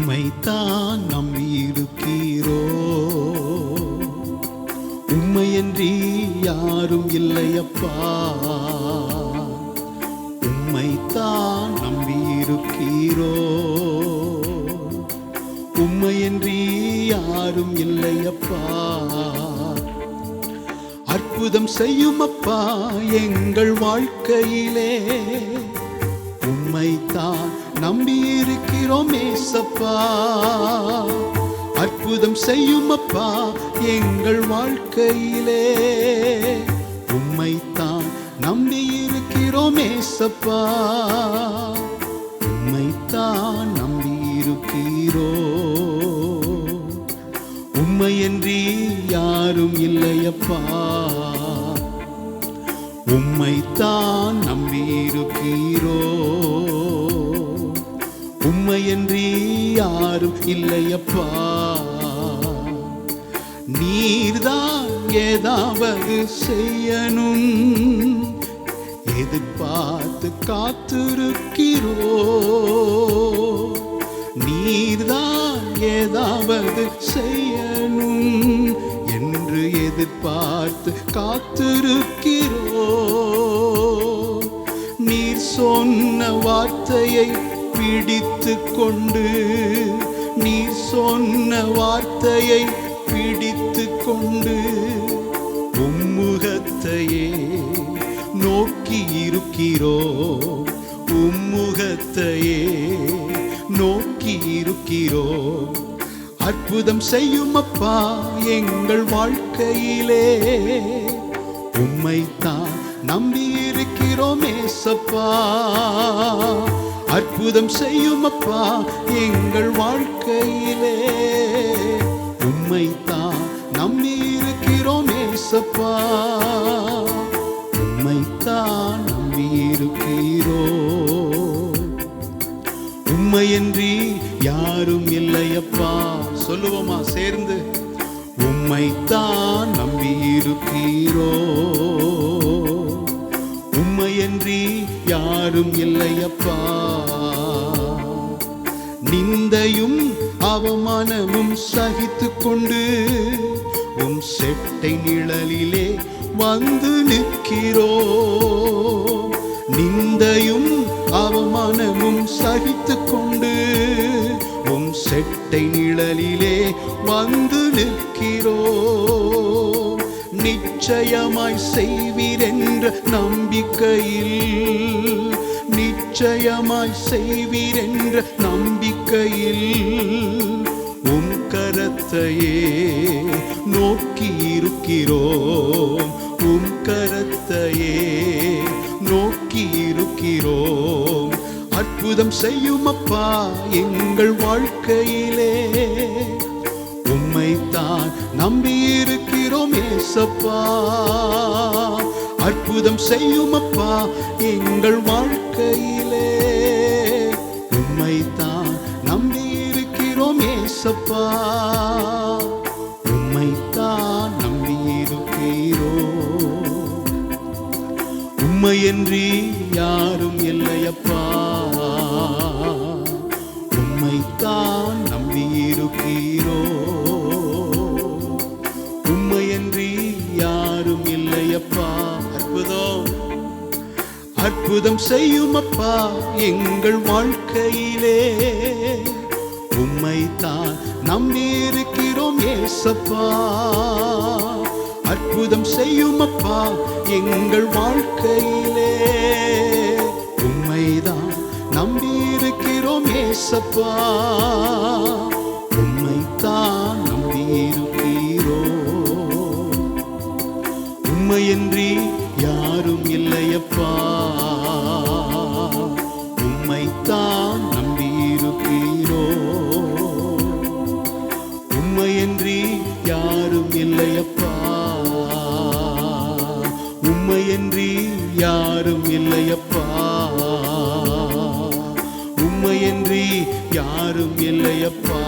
உம்மை உம்மைத்தான் நம்பியிருக்கிறோ உம்மையன்றி யாரும் இல்லையப்பா. உம்மை உம்மைத்தான் நம்பியிருக்கிறோ உம்மையன்றி யாரும் இல்லையப்பா. அற்புதம் செய்யுமப்பா எங்கள் வாழ்க்கையிலே. உம்மைத்தான் நம்பியிருக்கிறோம் ஏசப்பா. அற்புதம் செய்யும் அப்பா எங்கள் வாழ்க்கையிலே. உம்மைத்தான் நம்பியிருக்கிறோம் ஏசப்பா. உம்மைத்தான் நம்பியிருக்கிறோ. உம்மையன்றி யாரும் இல்லையப்பா. உம்மைத்தான் நம்பியிருக்கிறோ உம்மையன்றி யாரும் இல்லையப்பா. நீர்தான் ஏதாவது செய்யணும். எதிர்பார்த்து காத்திருக்கிறோ? நீர்தான் ஏதாவது செய்யணும். என்று எதிர்பார்த்து காத்திருக்கிறோ? சொன்ன வார்த்தையை பிடித்து கொண்டு நீ சொன்ன வார்த்தையை பிடித்து கொண்டு உம்முகத்தையே நோக்கி இருக்கிறோ உம்முகத்தையே நோக்கி இருக்கிறோ. அற்புதம் செய்யும் அப்பா எங்கள் வாழ்க்கையிலே உம்மைத்தான் நம்பி இருக்கிறோம் ஏசப்பா அற்புதம் செய்யும் அப்பா எங்கள் வாழ்க்கையிலே. உம்மைத்தான் நம்பி இருக்கிறோம் ஏசப்பா உம்மைத்தான் நம்பி இருக்கிறோ உம்மையன்றி யாரும் இல்லையப்பா சொல்லுவோமா சேர்ந்து. உம்மைத்தான் நம்பி இருக்கிறோ யாரும் இல்லையப்பா. நிந்தையும் அவமானமும் சகித்து கொண்டு உம் செட்டை நிழலிலே வந்து நிற்கிறோ. நிந்தையும் அவமானமும் சகித்து கொண்டு உம் செட்டை நிழலிலே வந்து நிற்கிறோ. நிச்சயமாய் செய்வீரென்ற நம்பிக்கையில் நிச்சயமாய் செய்வீரென்ற நம்பிக்கையில் உம் கரத்தையே நோக்கி இருக்கிறோம். உம் கரத்தையே நோக்கி இருக்கிறோம். அற்புதம் செய்யும் அப்பா எங்கள் வாழ்க்கையிலே. உம்மைத்தான் நம்பியிருக்கிறோம் ஏசப்பா. அற்புதம் செய்யும் அப்பா எங்கள் வாழ்க்கையிலே. உம்மைத்தான் நம்பி இருக்கிறோம் ஏசப்பா. உம்மைத்தான் நம்பி இருக்கிறோம். உம்மையன்றி யாரும் இல்லையப்பா. உம்மைத்தான் நம்பி இருக்கிறோம். அற்புதம் செய்யும் அப்பா எங்கள் வாழ்க்கையிலே. உம்மைத்தான் நம்பி இருக்கிறோம் ஏசப்பா. அற்புதம் செய்யும் அப்பா எங்கள் வாழ்க்கையிலே. உம்மைதான் நம்பி இருக்கிறோம் ஏசப்பா. யாரும் இல்லையப்பா. உம்மைத்தான் நம்பி இருக்கிறோ உம்மையன்றி யாரும் இல்லையப்பா. உம்மையன்றி யாரும் இல்லையப்பா. உம்மையன்றி யாரும் இல்லையப்பா.